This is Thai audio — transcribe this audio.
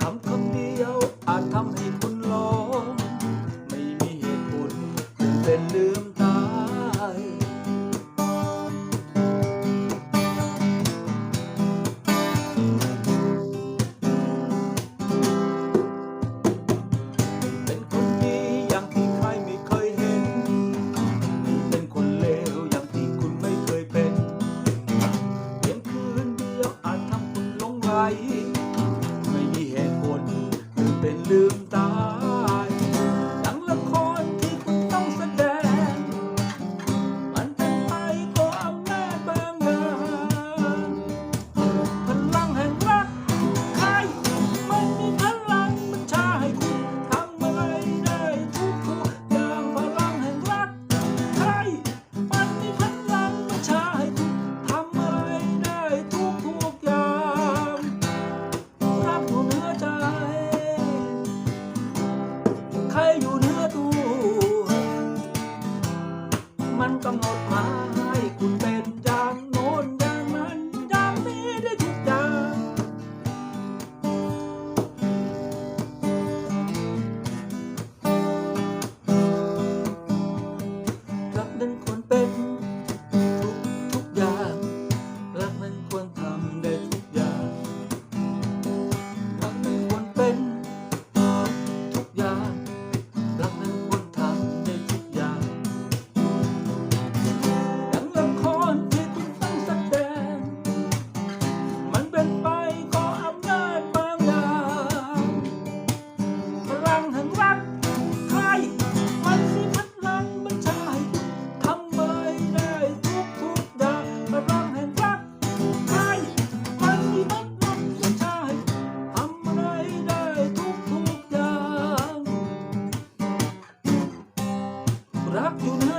คำคำเดียวอาจทำให้คุณร้อง ไม่มีเหตุผลเป็นลืม Zoom. up.